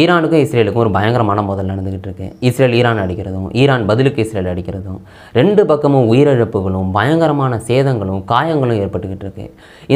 ஈரானுக்கும் இஸ்ரேலுக்கும் ஒரு பயங்கரமான மோதல் நடந்துக்கிட்டு இருக்கு. இஸ்ரேல் ஈரான் அடிக்கிறதும் ஈரான் பதிலுக்கு இஸ்ரேல் அடிக்கிறதும் ரெண்டு பக்கமும் உயிரிழப்புகளும் பயங்கரமான சேதங்களும் காயங்களும் ஏற்பட்டுக்கிட்டு இருக்கு.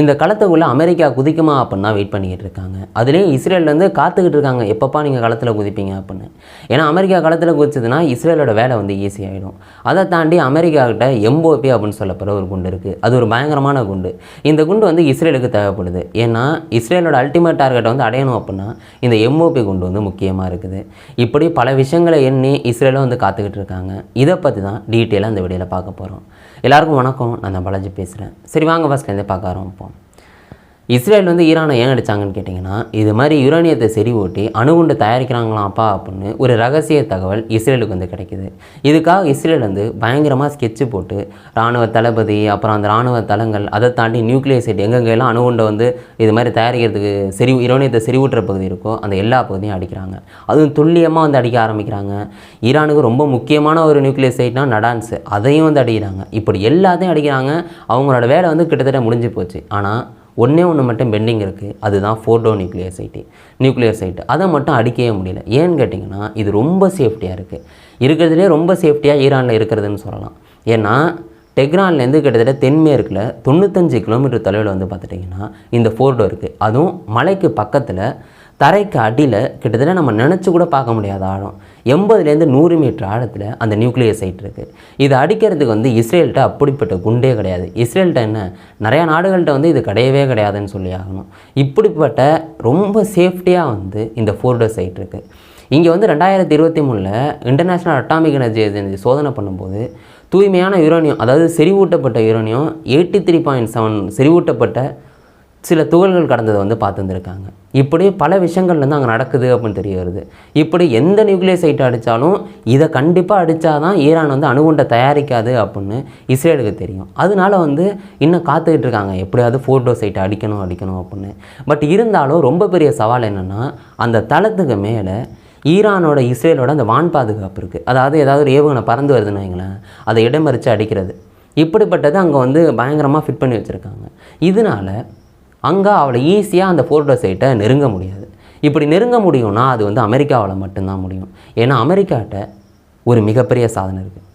இந்த களத்துக்குள்ளே அமெரிக்கா குதிக்குமா அப்படின்னா வெயிட் பண்ணிக்கிட்டு இருக்காங்க. அதுலேயும் இஸ்ரேல்லேருந்து காத்துக்கிட்டு இருக்காங்க. எப்பப்பா நீங்கள் களத்தில் குதிப்பீங்க அப்படின்னு. ஏன்னா அமெரிக்கா களத்தில் குதிச்சதுன்னா இஸ்ரேலோட வேலை வந்து ஈஸியாகிடும் அதை தாண்டி அமெரிக்கா கிட்ட எம்போபி அப்படின்னு சொல்லப்படுற ஒரு குண்டு இருக்குது அது ஒரு பயங்கரமான குண்டு. இந்த குண்டு வந்து இஸ்ரேலுக்கு தேவைப்படுது. ஏன்னா இஸ்ரேலோட அல்டிமேட் டார்கெட்டை வந்து அடையணும் அப்படின்னா இந்த எம்ஓபி குண்டு வந்து முக்கியமாக இருக்குது. இப்படி பல விஷயங்களை எண்ணி இஸ்ரேலும் வந்து காத்துக்கிட்டு இருக்காங்க. இதை பற்றி தான் டீட்டெயிலாக இந்த வீடியோவில் பார்க்க போகிறோம் எல்லாருக்கும் வணக்கம். நான் தான் பாலாஜி பேசுகிறேன் சரி வாங்க ஃபஸ்ட்லேருந்தே பார்க்க ஆரம்பிப்போம். இஸ்ரேல் வந்து ஈரானை ஏன் அடித்தாங்கன்னு கேட்டிங்கன்னா இது மாதிரி யுரேனியத்தை செறிவூட்டி அணுகுண்டு தயாரிக்கிறாங்களாப்பா அப்படின்னு ஒரு ரகசிய தகவல் இஸ்ரேலுக்கு வந்து கிடைக்கிது. இதுக்காக இஸ்ரேல் வந்து பயங்கரமாக ஸ்கெட்சு போட்டு இராணுவ தளபதி அப்புறம் அந்த இராணுவ தளங்கள் அதை தாண்டி நியூக்ளியர் சைட் எங்கெங்கெல்லாம் அணுகுண்டை வந்து இது மாதிரி தயாரிக்கிறதுக்கு செறி யுரேனியத்தை செறிவூட்டுற பகுதி இருக்கோ அந்த எல்லா பகுதியும் அடிக்கிறாங்க. அதுவும் துல்லியமாக வந்து அடிக்க ஆரம்பிக்கிறாங்க. ஈரானுக்கு ரொம்ப முக்கியமான ஒரு நியூக்ளியர் சைட்னா நடான்ஸு அதையும் வந்து அடிக்கிறாங்க. இப்படி எல்லாத்தையும் அடிக்கிறாங்க. அவங்களோட வேலை வந்து கிட்டத்தட்ட முடிஞ்சு போச்சு. ஆனால் ஒன்றே ஒன்று மட்டும் பெண்டிங் இருக்குது அதுதான் Fordow nuclear site nuclear site அதை மட்டும் அடிக்கவே முடியல. ஏன்னு கேட்டிங்கன்னா இது ரொம்ப சேஃப்டியாக இருக்குது இருக்கிறதுலே ரொம்ப சேஃப்டியாக ஈரானில் இருக்கிறதுன்னு சொல்லலாம். ஏன்னா டெக்ரான்லேருந்து கிட்டத்தட்ட தென்மேற்கில் தொண்ணூத்தஞ்சு கிலோமீட்டர் தொலைவில் வந்து பார்த்துட்டிங்கன்னா இந்த ஃபோர்டோ இருக்குது அதுவும் மலைக்கு பக்கத்தில் தரைக்கு அடியில் கிட்டத்தட்ட நம்ம நினச்சி கூட பார்க்க முடியாத ஆழம். எண்பதுலேருந்து நூறு மீட்டர் ஆழத்தில் அந்த நியூக்ளியர் சைட் இருக்குது இது அடிக்கிறதுக்கு வந்து இஸ்ரேல்கிட்ட அப்படிப்பட்ட குண்டே கிடையாது. இஸ்ரேல்கிட்ட என்ன? நிறையா நாடுகள்கிட்ட வந்து இது கிடையவே கிடையாதுன்னு சொல்லி ஆகணும். இப்படிப்பட்ட ரொம்ப சேஃப்டியாக வந்து இந்த ஃபோர்டோ சைட் இருக்குது இங்கே வந்து ரெண்டாயிரத்தி இருபத்தி மூணில் இன்டர்நேஷ்னல் அட்டாமிக் எனர்ஜி ஏஜென்சி சோதனை பண்ணும்போது தூய்மையான யுரேனியம் அதாவது செறிவூட்டப்பட்ட uranium eighty three point seven செறிவூட்டப்பட்ட சில துகள்கள் கடந்ததை வந்து பார்த்துருந்துருக்காங்க இப்படி பல விஷயங்கள் வந்து அங்கே நடக்குது அப்படின்னு தெரிய வருது. இப்படி எந்த நியூக்ளியர் சைட்டை அடித்தாலும் இதை கண்டிப்பாக அடித்தாதான் ஈரான் வந்து அணுகுண்டை தயாரிக்காது அப்படின்னு இஸ்ரேலுக்கு தெரியும். அதனால வந்து இன்னும் காத்துக்கிட்டு இருக்காங்க. எப்படியாவது ஃபோட்டோ சைட்டை அடிக்கணும் அடிக்கணும் அப்படின்னு. பட் இருந்தாலும் ரொம்ப பெரிய சவால் என்னென்னா அந்த தளத்துக்கு மேலே ஈரானோட இஸ்ரேலோட அந்த வான் பாதுகாப்பு இருக்குது அதாவது ஏதாவது ஒரு ஏவுகணை பறந்து வருதுன்னு வைங்களேன் அதை இடமறித்து அடிக்கிறது. இப்படிப்பட்டது அங்கே வந்து பயங்கரமாக ஃபிட் பண்ணி வச்சுருக்காங்க. இதனால் அங்கே அவளை ஈஸியாக அந்த ஃபோர்டோ சைட்டை நெருங்க முடியாது. இப்படி நெருங்க முடியும்னா அது வந்து அமெரிக்காவில் மட்டும்தான் முடியும். ஏன்னா அமெரிக்காட்ட ஒரு மிகப்பெரிய சாதனை இருக்குது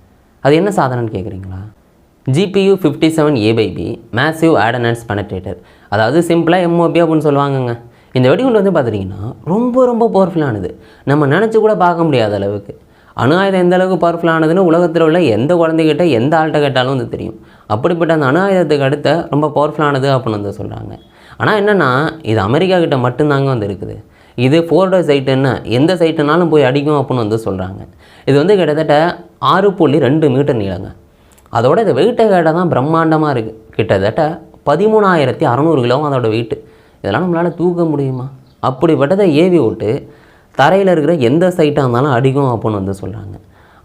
அது என்ன சாதனைன்னு கேட்குறீங்களா GBU fifty seven A by B massive ordnance penetrator அதாவது சிம்பிளாக எம்ஓபி அப்படின்னு சொல்லுவாங்கங்க. இந்த வெடிகுண்டு வந்து பார்த்துட்டிங்கன்னா ரொம்ப ரொம்ப பவர்ஃபுல்லானது நம்ம நினச்சி கூட பார்க்க முடியாத அளவுக்கு. அணு ஆயுதம் எந்த அளவுக்கு பவர்ஃபுல்லானதுன்னு உலகத்தில் உள்ள எந்த குழந்தைகிட்ட எந்த ஆள்கிட்ட கேட்டாலும் வந்து தெரியும். அப்படிப்பட்ட அந்த அணு ஆயுதத்துக்கு அடுத்த ரொம்ப பவர்ஃபுல்லானது அப்படின்னு வந்து சொல்கிறாங்க ஆனால் என்னென்னா இது அமெரிக்கா கிட்ட மட்டும்தாங்க வந்து இருக்குது. இது ஃபோர்டோ சைட்டு என்ன எந்த சைட்டுனாலும் போய் அடிக்கும் அப்படின்னு வந்து சொல்கிறாங்க இது வந்து கிட்டத்தட்ட ஆறு புள்ளி ரெண்டு மீட்டர் நீளங்க. அதோட இது வெயிட்டை கேட்டால் தான் பிரம்மாண்டமாக இருக்குது கிட்டத்தட்ட பதிமூணாயிரத்தி அறநூறு கிலோவும் அதோட வெயிட்டு இதெல்லாம் நம்மளால் தூக்க முடியுமா? அப்படிப்பட்டதை ஏவி விட்டு தரையில் இருக்கிற எந்த சைட்டாக இருந்தாலும் அடிக்கும் அப்படின்னு வந்து சொல்கிறாங்க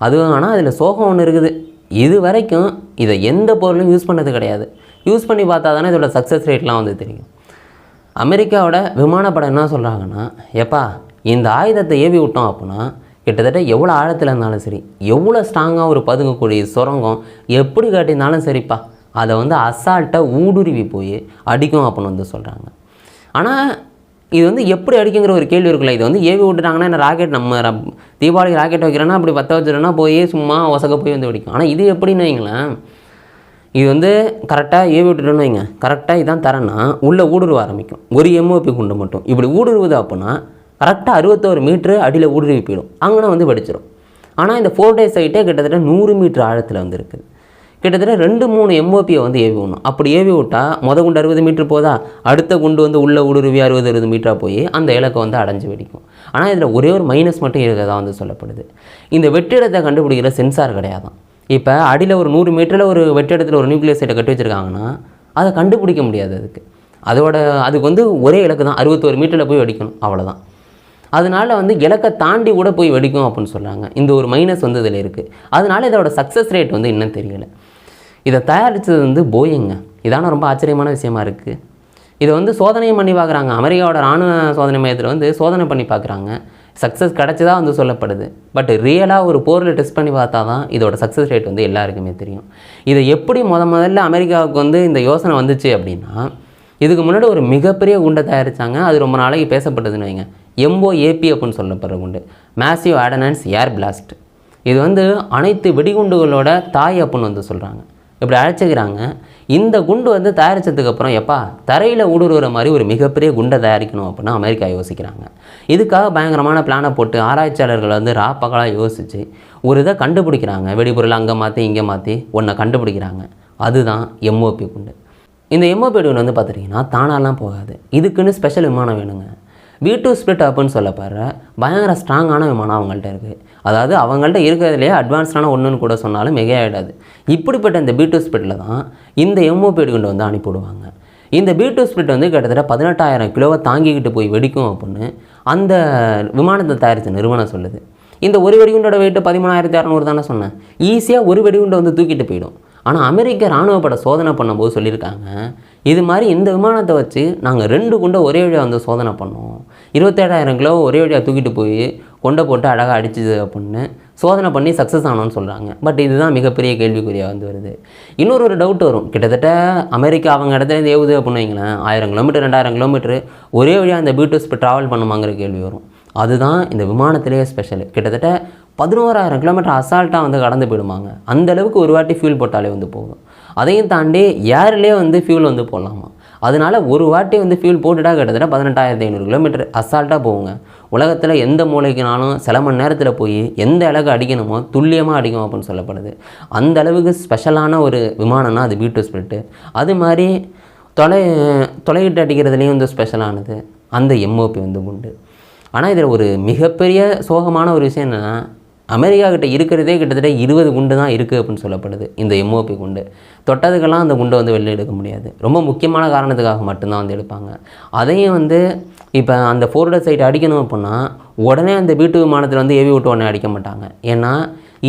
அதுவும் ஆனால் அதில் சோகம் ஒன்று இருக்குது. இது வரைக்கும் இதை எந்த பொருளும் யூஸ் பண்ணது கிடையாது. யூஸ் பண்ணி பார்த்தா தானே இதோட சக்ஸஸ் ரேட்லாம் வந்து தெரியும். அமெரிக்காவோட விமானப்படம் என்ன சொல்கிறாங்கன்னா எப்பா இந்த ஆயுதத்தை ஏவி விட்டோம் அப்படின்னா கிட்டத்தட்ட எவ்வளோ ஆழத்தில் இருந்தாலும் சரி எவ்வளோ ஸ்ட்ராங்காக ஒரு பதுங்கக்கூடிய சுரங்கம் எப்படி காட்டியிருந்தாலும் சரிப்பா அதை வந்து அசால்ட்டாக ஊடுருவி போய் அடிக்கும் அப்படின்னு வந்து சொல்கிறாங்க ஆனால் இது வந்து எப்படி அடிக்குங்கிற ஒரு கேள்வி இருக்குல்ல இது வந்து ஏவி விட்டுட்டாங்கன்னா என்ன ராக்கெட் நம்ம தீபாவளி ராக்கெட் வைக்கிறோன்னா அப்படி பற்ற வச்சிடனா போய் சும்மா ஒசக்க போய் வந்து வெடிக்கும். ஆனால் இது எப்படின்னு வைங்களேன் இது வந்து கரெக்டாக ஏவி விட்டுட்டோன்னு வைங்க. கரெக்டாக இதான் தரேன்னா உள்ளே ஊடுருவ ஆரம்பிக்கும். ஒரு எம்ஓபி குண்டு மட்டும். இப்படி ஊடுருவுது அப்படின்னா கரெக்டாக அறுபத்தோரு மீட்ரு அடியில் ஊடுருவி போயிடும். அங்கேனா வந்து வெடிச்சிடும் ஆனால் இந்த ஃபோர் டே சைட்டே கிட்டத்தட்ட நூறு மீட்ரு ஆழத்தில் வந்து இருக்குது கிட்டத்தட்ட ரெண்டு மூணு எம்ஓபியை வந்து ஏவி விடணும். அப்படி ஏவி விட்டால் முத குண்டு அறுபது மீட்ரு போதா? அடுத்த குண்டு வந்து உள்ளே ஊடுருவி அறுபது அறுபது மீட்டராக போய் அந்த இலக்கை வந்து அடைஞ்சு வெடிக்கும். ஆனால் இதில் ஒரே ஒரு மைனஸ் மட்டும் இருக்கிறதா வந்து சொல்லப்படுது. இந்த வெற்றிடத்தை கண்டுபிடிக்கிற சென்சார் கிடையாதான். இப்போ அடியில் ஒரு நூறு மீட்டரில் ஒரு வெற்றிடத்தில் ஒரு நியூக்ளியர் சைட்டை கட்டி வச்சுருக்காங்கன்னா அதை கண்டுபிடிக்க முடியாது அதுக்கு. அதோட அதுக்கு வந்து ஒரே இலக்கு தான் அறுபத்தோரு மீட்டரில் போய் வெடிக்கணும் அவ்வளோதான் அதனால வந்து இலக்கை தாண்டி கூட போய் வெடிக்கும் அப்படின்னு சொல்கிறாங்க இந்த ஒரு மைனஸ் வந்து இதில் இருக்குது அதனால் இதோட சக்ஸஸ் ரேட் வந்து இன்னும் தெரியலை. இதை தயாரித்தது வந்து போயிங்க இதான ரொம்ப ஆச்சரியமான விஷயமா இருக்குது இதை வந்து சோதனையும் பண்ணி பார்க்குறாங்க. அமெரிக்காவோட ராணுவ சோதனை மையத்தில் வந்து சோதனை பண்ணி பார்க்குறாங்க. சக்ஸஸ் கிடச்சதா வந்து சொல்லப்படுது. பட் ரியலாக ஒரு போரில் டெஸ்ட் பண்ணி பார்த்தா தான் இதோட சக்ஸஸ் ரேட் வந்து எல்லாருக்குமே தெரியும். இதை எப்படி முத முதல்ல அமெரிக்காவுக்கு வந்து இந்த யோசனை வந்துச்சு அப்படின்னா இதுக்கு முன்னாடி ஒரு மிகப்பெரிய குண்டை தயாரித்தாங்க அது ரொம்ப நாளைக்கு பேசப்பட்டதுன்னு வைங்க. ஏபி அப்படின்னு சொல்லப்படுற குண்டு. மேசிவ் ஆடனன்ஸ் ஏர் பிளாஸ்ட் இது வந்து அனைத்து வெடிகுண்டுகளோட தாய் அப்படின்னு வந்து சொல்கிறாங்க இப்படி அழைச்சிக்கிறாங்க. இந்த குண்டு வந்து தயாரித்ததுக்கு அப்புறம் எப்பா தரையில் ஊடுருவுற மாதிரி ஒரு மிகப்பெரிய குண்டை தயாரிக்கணும் அப்படின்னு அமெரிக்கா யோசிக்கிறாங்க. இதுக்காக பயங்கரமான பிளானை போட்டு ஆராய்ச்சியாளர்கள் வந்து ரா பகலாக யோசித்து ஒரு இதை கண்டுபிடிக்கிறாங்க. வெடிபொருள் அங்கே மாற்றி இங்கே மாற்றி ஒன்றை கண்டுபிடிக்கிறாங்க. அதுதான் எம்ஓபி குண்டு. இந்த எம்ஓபி குண்டு வந்து பார்த்துட்டிங்கன்னா தானாலாம் போகாது. இதுக்குன்னு ஸ்பெஷல் விமானம் வேணுங்க. வி டூ ஸ்பிளிட் அப்புன்னு சொல்லப்படுற பயங்கர ஸ்ட்ராங்கான விமானம் அவங்கள்ட்ட இருக்குது அதாவது அவங்கள்ட்ட இருக்கிறதுலையே அட்வான்ஸ்டான ஒன்றுன்னு கூட சொன்னாலும் மிகையாயிடாது. இப்படிப்பட்ட இந்த பீட்டு ஸ்பிரிட்டில் தான் இந்த எம்ஓபி கொண்டு வந்து அனுப்பிவிடுவாங்க. இந்த பி டூ வந்து கிட்டத்தட்ட பதினெட்டாயிரம் கிலோவை தாங்கிக்கிட்டு போய் வெடிக்கும் அப்படின்னு அந்த விமானத்தை தயாரித்த நிறுவனம் சொல்லுது. இந்த ஒரு வெடிகுண்டோட வெயிட்டு பதிமூணாயிரத்தி அறநூறு தானே சொன்னேன். ஈஸியாக ஒரு வெடிகுண்டை வந்து தூக்கிட்டு போயிடும். ஆனால் அமெரிக்க இராணுவப்பட சோதனை பண்ணும்போது சொல்லியிருக்காங்க இது மாதிரி இந்த விமானத்தை வச்சு நாங்கள் ரெண்டு குண்டை ஒரே வழியாக வந்து சோதனை பண்ணோம். இருபத்தேழாயிரம் கிலோ ஒரே வழியாக தூக்கிட்டு போய் கொண்டை போட்டு அழகாக அடிச்சுது அப்படின்னு சோதனை பண்ணி சக்ஸஸ் ஆனோன்னு சொல்கிறாங்க பட் இதுதான் மிகப்பெரிய கேள்விக்குறியாக வந்து வருது. இன்னொரு ஒரு டவுட் வரும். கிட்டத்தட்ட அமெரிக்கா அவங்க இடத்துல ஏவுது அப்படின்னு வைங்களேன். ஆயிரம் கிலோமீட்டர் ரெண்டாயிரம் கிலோமீட்டர் ஒரே வழியாக அந்த பீட்டூஸ் இப்போ ட்ராவல் பண்ணுமாங்கிற கேள்வி வரும். அதுதான் இந்த விமானத்திலேயே ஸ்பெஷல் கிட்டத்தட்ட பதினோராயிரம் கிலோமீட்டர் அசால்ட்டாக வந்து கடந்து போயிடுவாங்க அந்த அளவுக்கு ஒரு வாட்டி ஃபியூல் போட்டாலே வந்து போகும் அதையும் தாண்டி ஏர்லேயே வந்து ஃபியூல் வந்து போடலாமா? அதனால் ஒரு வாட்டி வந்து ஃபியூல் போட்டுட்டா கிட்டத்தட்ட பதினெட்டாயிரத்தி ஐநூறு கிலோமீட்டர் அசால்ட்டாக போகுங்க. உலகத்தில் எந்த மூளைக்குனாலும் சில மணி நேரத்தில் போய் எந்த அளவுக்கு அடிக்கணுமோ துல்லியமாக அடிக்கும் அப்படின்னு சொல்லப்படுது. அந்த அளவுக்கு ஸ்பெஷலான ஒரு விமானம்னா அது பீட்டு ஸ்பிரிட்டு அது மாதிரி தொலை தொலைகிட்டு அடிக்கிறதுலேயும் வந்து ஸ்பெஷலானது அந்த எம்ஓபி வந்து உண்டு. ஆனால் இதில் ஒரு மிகப்பெரிய சோகமான ஒரு விஷயம் என்னென்னா அமெரிக்கா கிட்ட இருக்கிறதே கிட்டத்தட்ட இருபது குண்டு தான் இருக்குது அப்படின்னு சொல்லப்படுது இந்த எம்ஓபி குண்டு. தொட்டதுக்கெல்லாம் அந்த குண்டை வந்து வெளியில் எடுக்க முடியாது. ரொம்ப முக்கியமான காரணத்துக்காக மட்டும்தான் வந்து எடுப்பாங்க. அதையும் வந்து இப்போ அந்த ஃபோர்டர் சைட் அடிக்கணும் அப்படின்னா உடனே அந்த வீட்டு விமானத்தில் வந்து ஏவி விட்டு உடனே அடிக்க மாட்டாங்க. ஏன்னா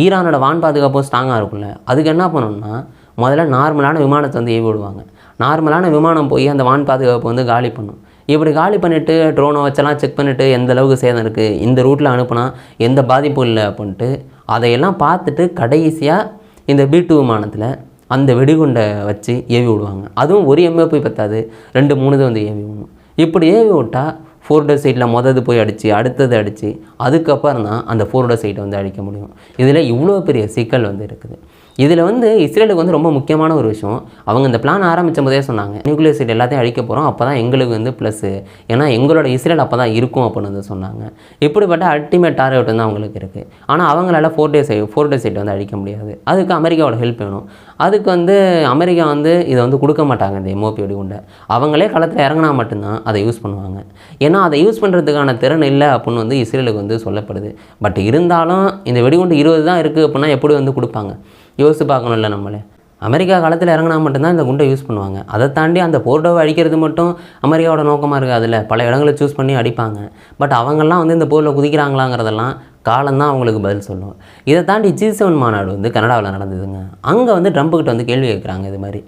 ஈரானோட வான் பாதுகாப்பும் ஸ்ட்ராங்காக இருக்கும்ல. அதுக்கு என்ன பண்ணணும்னா முதல்ல நார்மலான விமானத்தை வந்து ஏவி விடுவாங்க. நார்மலான விமானம் போய் அந்த வான் பாதுகாப்பு வந்து காலி பண்ணும். இப்படி காலி பண்ணிவிட்டு ட்ரோனை வச்செல்லாம் செக் பண்ணிவிட்டு எந்த அளவுக்கு சேதம் இருக்குது இந்த ரூட்டில் அனுப்புனா எந்த பாதிப்பும் இல்லை அப்படின்ட்டு அதையெல்லாம் பார்த்துட்டு கடைசியாக இந்த பி டூ விமானத்தில் அந்த வெடிகுண்டை வச்சு ஏவி விடுவாங்க. அதுவும் ஒரு எம்ஏபி பத்தாது ரெண்டு மூணு இது வந்து ஏவி விடணும். இப்படி ஏவி விட்டால் ஃபோர்டர் சைட்டில் மொதது போய் அடித்து அடுத்தது அடித்து அதுக்கப்புறம் தான் அந்த ஃபோர்டர் சைட்டை வந்து அடிக்க முடியும். இதில் இவ்வளோ பெரிய சிக்கல் வந்து இருக்குது. இதில் வந்து இஸ்ரேலுக்கு வந்து ரொம்ப முக்கியமான ஒரு விஷயம். அவங்க இந்த பிளான் ஆரம்பித்த போதே சொன்னாங்க. நியூக்ளியர் சைட் எல்லாத்தையும் அழிக்க போகிறோம் அப்போ தான் எங்களுக்கு வந்து ப்ளஸ்ஸு ஏன்னா எங்களோட இஸ்ரேல் அப்போ தான் இருக்கும் அப்படின்னு வந்து சொன்னாங்க. இப்படிப்பட்ட அல்டிமேட் டார்கெட் வந்து அவங்களுக்கு இருக்குது ஆனால் அவங்களால Fordow site Fordow site வந்து அழிக்க முடியாது. அதுக்கு அமெரிக்காவோட ஹெல்ப் வேணும். அதுக்கு வந்து அமெரிக்கா வந்து இதை வந்து கொடுக்க மாட்டாங்க இந்த எம்ஓபி வெடிகுண்டை அவங்களே களத்தில் இறங்கினா மட்டும்தான் அதை யூஸ் பண்ணுவாங்க. ஏன்னா அதை யூஸ் பண்ணுறதுக்கான திறன் இல்லை அப்படின்னு வந்து இஸ்ரேலுக்கு வந்து சொல்லப்படுது. பட் இருந்தாலும் இந்த வெடிகுண்டு இருபது தான் இருக்குது அப்படின்னா எப்படி வந்து கொடுப்பாங்க? யோசிச்சு பார்க்கணும்ல நம்மளே. அமெரிக்கா காலத்தில் இறங்கினா மட்டும்தான் இந்த குண்டை யூஸ் பண்ணுவாங்க. அதை தாண்டி அந்த போர்டோவை அடிக்கிறது மட்டும் அமெரிக்காவோட நோக்கமாக இருக்குது அதில் பல இடங்களை சூஸ் பண்ணி அடிப்பாங்க. பட் அவங்கெல்லாம் வந்து இந்த போரில் குதிக்கிறாங்களாங்கிறதெல்லாம் காலம்தான் அவங்களுக்கு பதில் சொல்லும். இதை தாண்டி ஜி செவன் மாநாடு வந்து கனடாவில் நடந்ததுங்க. அங்கே வந்து ட்ரம்ப்புக்கிட்ட வந்து கேள்வி கேட்குறாங்க இது மாதிரி.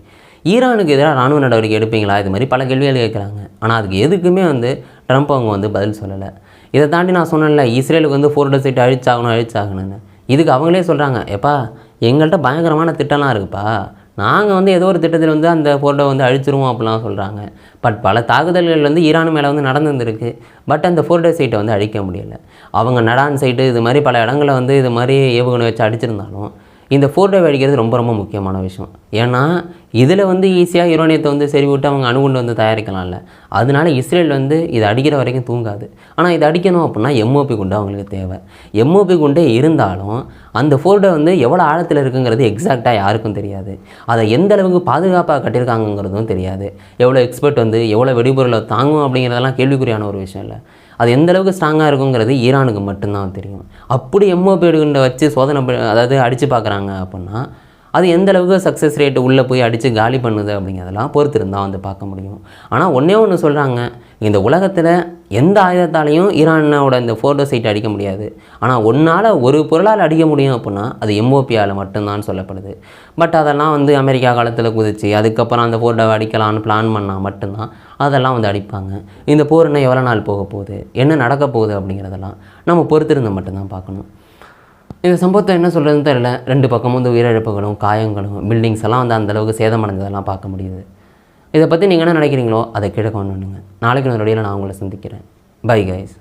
ஈரானுக்கு எதிராக ராணுவ நடவடிக்கை எடுப்பீங்களா? இது மாதிரி பல கேள்விகள் கேட்குறாங்க ஆனால் அதுக்கு எதுக்குமே வந்து ட்ரம்ப் அவங்க வந்து பதில் சொல்லலை. இதை தாண்டி நான் சொன்னேன்ல இஸ்ரேலுக்கு வந்து ஃபோர் சைட் அழிச்சாகணும் அழிச்சாகணும்னு. இதுக்கு அவங்களே சொல்கிறாங்க எப்பா எங்கள்கிட்ட பயங்கரமான திட்டம்லாம் இருக்குப்பா. நாங்கள் வந்து ஏதோ ஒரு திட்டத்தில் வந்து அந்த ஃபோட்டோ வந்து அழிச்சிருவோம் அப்படிலாம் சொல்கிறாங்க பட் பல தாக்குதல்கள் வந்து ஈரான் மேலே வந்து நடந்துருந்துருக்கு. பட் அந்த ஃபோர்டே சைட்டை வந்து அழிக்க முடியலை. அவங்க நடான் சைட்டு இது மாதிரி பல இடங்களில் வந்து இது மாதிரி ஏவுகணை வச்சு அடிச்சிருந்தாலும் இந்த ஃபோட்டோ அடிக்கிறது ரொம்ப ரொம்ப முக்கியமான விஷயம். ஏன்னா இதில் வந்து ஈஸியாக யுரோனியத்தை வந்து சரி விட்டு அவங்க அணுகுண்டு வந்து தயாரிக்கலாம்ல. அதனால இஸ்ரேல் வந்து இதை அடிக்கிற வரைக்கும் தூங்காது. ஆனால் இதை அடிக்கணும் அப்படின்னா எம்ஓபி குண்டு அவங்களுக்கு தேவை. எம்ஓபி குண்டே இருந்தாலும் அந்த ஃபோர்டோ வந்து எவ்வளோ ஆழத்தில் இருக்குங்கிறது எக்ஸாக்டாக யாருக்கும் தெரியாது. அதை எந்த அளவுக்கு பாதுகாப்பாக கட்டியிருக்காங்கங்கிறதும் தெரியாது. எவ்வளோ எக்ஸ்பர்ட் வந்து எவ்வளோ வெடிபொருளை தாங்கும் அப்படிங்கிறதெல்லாம் கேள்விக்குறியான ஒரு விஷயம் இல்லை. அது எந்த அளவுக்கு ஸ்ட்ராங்காக இருக்குங்கிறது ஈரானுக்கு மட்டும்தான் தெரியும். அப்படி எம்ஓபி வச்சு சோதனை அதாவது அடித்து பார்க்குறாங்க அப்படின்னா அது எந்த அளவுக்கு சக்ஸஸ் ரேட்டு உள்ளே போய் அடித்து காலி பண்ணுது அப்படிங்கிறதெல்லாம் பொறுத்திருந்தால் வந்து பார்க்க முடியும். ஆனால் ஒன்றே ஒன்று சொல்கிறாங்க இந்த உலகத்தில் எந்த ஆயுதத்தாலையும் ஈரானோட இந்த ஃபோட்டோ சைட் அடிக்க முடியாது. ஆனால் ஒன்றால் ஒரு பொருளால் அடிக்க முடியும் அப்படின்னா அது எம்ஓபியால் மட்டும்தான் சொல்லப்படுது. பட் அதெல்லாம் வந்து அமெரிக்கா காலத்தில் குதிச்சு அதுக்கப்புறம் அந்த ஃபோட்டோவை அடிக்கலாம்னு பிளான் பண்ணால் மட்டும்தான் அதெல்லாம் வந்து அடிப்பாங்க. இந்த போர் இன்னும் எவ்வளோ நாள் போக போகுது? என்ன நடக்க போகுது அப்படிங்கிறதெல்லாம் நம்ம பொறுத்திருந்து மட்டும்தான் பார்க்கணும். இந்த சம்பவத்தை என்ன சொல்கிறதுன்னு தெரியல. ரெண்டு பக்கமும் வந்து உயிரிழப்புகளும் காயங்களும் பில்டிங்ஸ் எல்லாம் வந்து அந்தளவுக்கு சேதமடைஞ்சதெல்லாம் சேதமடைந்ததெல்லாம் பார்க்க முடியுது. இதை பற்றி நீங்கள் என்ன நினைக்கிறீங்களோ அதை கீழே கொண்டு நாளைக்கு நான் நான் உங்களை சந்திக்கிறேன். Bye guys